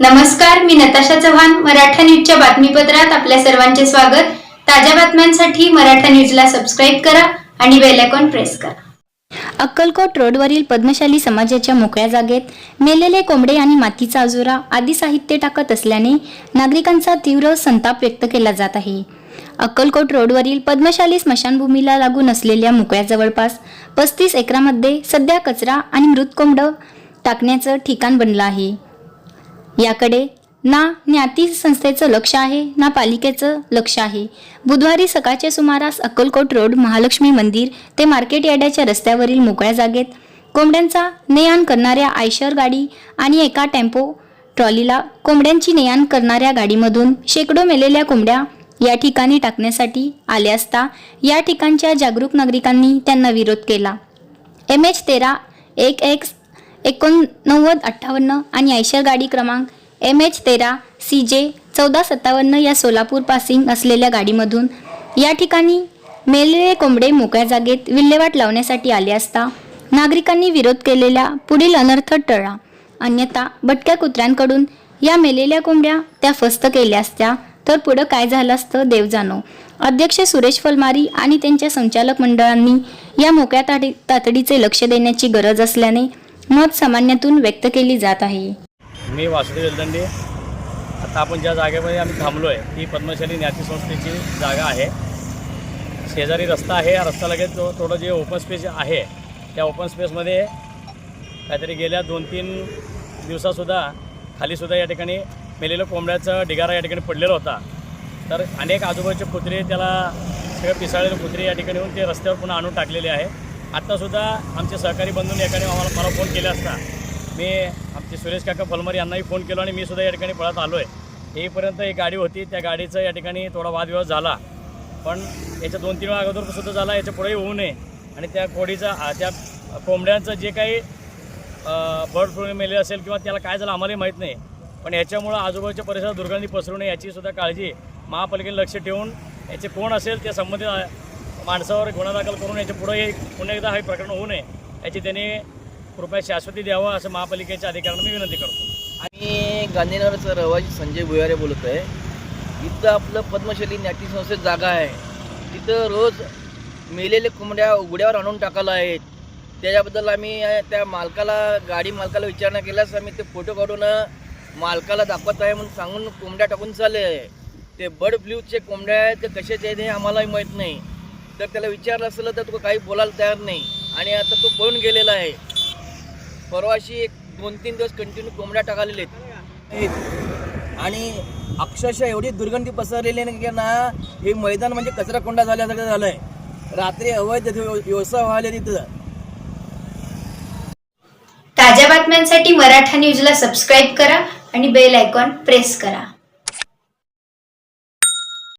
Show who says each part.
Speaker 1: नमस्कार मी नताशा चव्हाण मराठा न्यूजच्या बातमीपत्रात आपल्या सर्वांचे स्वागत. ताज्या बातम्यांसाठी मराठा न्यूजला सबस्क्राईब करा आणि बेल आयकॉन प्रेस करा. अक्कलकोट रोडवरील पद्मशाली समाजाच्या मोकळ्या जागेत मेलेले कोंबडे आणि मातीचा अजुरा आदी साहित्य टाकत असल्याने नागरिकांचा तीव्र संताप व्यक्त केला जात आहे. अक्कलकोट रोडवरील पद्मशाली स्मशानभूमीला लागून असलेल्या मोकळ्या जवळपास पस्तीस एकरामध्ये सध्या कचरा आणि मृत कोंबडं टाकण्याचं ठिकाण बनलं आहे. याकडे ना ज्ञाती संस्थेचं लक्ष आहे ना पालिकेचं लक्ष आहे. बुधवारी सकाळच्या सुमारास अक्कलकोट रोड महालक्ष्मी मंदिर ते मार्केट यार्डाच्या रस्त्यावरील मोकळ्या जागेत कोंबड्यांचा नेआण करणाऱ्या आयशर गाडी आणि एका टेम्पो ट्रॉलीला कोंबड्यांची नेआण करणाऱ्या गाडीमधून शेकडो मेलेल्या कोंबड्या या ठिकाणी टाकण्यासाठी आल्या असता या ठिकाणच्या जागरूक नागरिकांनी त्यांना विरोध केला. एम एच तेरा एक एक्स एकोणनव्वद अठ्ठावन्न आणि आयशर गाडी क्रमांक एम एच तेरा सी जे चौदा सत्तावन्न या सोलापूर पासिंग असलेल्या गाडीमधून या ठिकाणी मेलेले कोंबडे मोकळ्या जागेत विल्हेवाट लावण्यासाठी आले असता नागरिकांनी विरोध केलेल्या पुढील अनर्थ टळा. अन्यथा भटक्या कुत्र्यांकडून या मेलेल्या कोंबड्या त्या फस्त केल्या असत्या. तर पुढं काय झालं असतं देव जाणो. अध्यक्ष सुरेश फलमारी आणि त्यांच्या संचालक मंडळांनी या मोकळ्या ताडी तातडीचे लक्ष देण्याची गरज असल्याने मत सामान्यातून व्यक्त केली जात आहे.
Speaker 2: मी वासुदेव जलदंडे. आता आपण ज्या जागेमध्ये आम्ही थांबलो आहे ती पद्मशाली ज्ञाती संस्थेची जागा आहे. शेजारी रस्ता आहे या रस्ता लगेच थोडं जे ओपन स्पेस आहे त्या ओपन स्पेसमध्ये काहीतरी गेल्या दोन तीन दिवसासुद्धा खालीसुद्धा या ठिकाणी मेलेलं कोंबड्याचा ढिगारा या ठिकाणी पडलेला होता. तर अनेक आजूबाजूचे कुत्रे त्याला सगळं पिसाळलेले कुत्रे या ठिकाणी येऊन ते रस्त्यावर पुन्हा आणून टाकलेले आहे. आत्तासुद्धा आमचे सहकारी बंधूंनी या ठिकाणी आम्हाला मला फोन केला असता. मी आमचे सुरेश काका फलमर यांनाही फोन केला आणि मी सुद्धा या ठिकाणी पळत आलो आहे येईपर्यंत एक गाडी होती. त्या गाडीचा या ठिकाणी थोडा वादविवाद झाला. पण याच्या दोन तीन वेळा अगोदरसुद्धा झाला. याच्या पुढेही होऊ नये. आणि त्या कोडीचा त्या कोंबड्यांचं जे काही बर्ड फ्लू मेले असेल किंवा त्याला काय झालं आम्हालाही माहीत नाही. पण याच्यामुळं आजूबाजूच्या परिसरात दुर्गंधी पसरू नये याचीसुद्धा काळजी महापालिकेने लक्ष ठेवून याचे कोण असेल त्या संबंधित माणसावर गुन्हा दाखल करून याच्यापुढे पुन्हा एकदा हे प्रकरण होऊ नये याची त्यांनी कृपया शाश्वती द्यावं असं महापालिकेच्या अधिकाऱ्यांना मी विनंती करतो.
Speaker 3: आणि गांधीनगरचा रहिवासी संजय भुयारे बोलत आहे. इथं आपलं पद्मशैली नाट्य संस्थेत जागा आहे. तिथं रोज मेलेले कोंबड्या उघड्यावर आणून टाकायला आहेत. त्याच्याबद्दल आम्ही त्या मालकाला गाडी मालकाला विचारणा केल्यास आम्ही ते फोटो काढून मालकाला दाखवत आहे म्हणून सांगून कोंबड्या टाकून चालले आहे. ते बर्ड फ्लूचे कोंबड्या आहेत ते कशाचे आहेत हे आम्हालाही माहीत नाही. तर त्याला विचारलं असलं तर तो काही बोलायला तयार नाही. आणि आता तो पळून गेलेला आहे. परवाशी एक दोन तीन दिवस कंटिन्यू कोंबड्या टाकालेले आहेत. आणि अक्षरशः एवढी दुर्गंधी पसरलेली आहे की ना हे मैदान म्हणजे कचरा कोंडा झाल्यासारखं झालंय. रात्री अवैध व्यवसाय व्हायला तिथं.
Speaker 1: ताज्या बातम्यांसाठी मराठा न्यूजला सबस्क्राईब करा आणि बेल आयकॉन प्रेस करा.